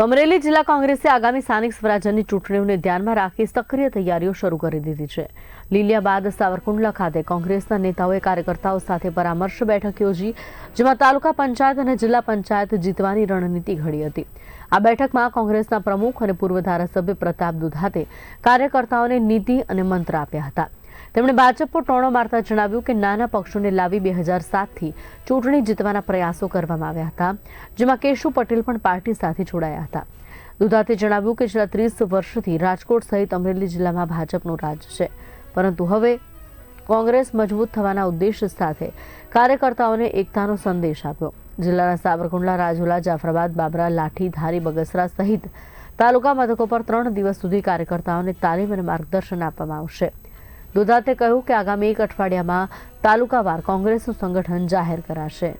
તો અમરેલી જિલ્લા કોંગ્રેસે આગામી સ્થાનિક સ્વરાજ્યની ચૂંટણીઓને ધ્યાનમાં રાખી સક્રિય તૈયારીઓ શરૂ કરી દીધી છે. લીલિયા બાદ સાવરકુંડલા ખાતે કોંગ્રેસના નેતાઓએ કાર્યકર્તાઓ સાથે પરામર્શ બેઠક યોજી, જેમાં તાલુકા પંચાયત અને જિલ્લા પંચાયત જીતવાની રણનીતિ ઘડી હતી. આ બેઠકમાં કોંગ્રેસના પ્રમુખ અને પૂર્વ ધારાસભ્ય પ્રતાપ દુધાતે કાર્યકર્તાઓને નીતિ અને મંત્ર આપ્યા હતા. તેમણે ભાજપ પર ટોણો મારતા જણાવ્યું કે નાના પક્ષોને લાવી બે હજાર સાતથી ચૂંટણી જીતવાના પ્રયાસો કરવામાં આવ્યા હતા, જેમાં કેશુ પટેલ પણ પાર્ટી સાથે જોડાયા હતા. દુધાતે જણાવ્યું કે છેલ્લા ત્રીસ વર્ષથી રાજકોટ સહિત અમરેલી જિલ્લામાં ભાજપનું રાજ છે. પરંતુ હવે કોંગ્રેસ મજબૂત થવાના ઉદ્દેશ સાથે કાર્યકર્તાઓને એકતાનો સંદેશ આપ્યો. જિલ્લાના સાવરકુંડલા, રાજુલા, જાફરાબાદ, બાબરા, લાઠી, ધારી, બગસરા સહિત તાલુકા મથકો પર ત્રણ દિવસ સુધી કાર્યકર્તાઓને તાલીમ અને માર્ગદર્શન આપવામાં આવશે. દુધાતે કહ્યું કે આગામી એક અઠવાડિયામાં તાલુકાવાર કોંગ્રેસનું સંગઠન જાહેર કરાશે.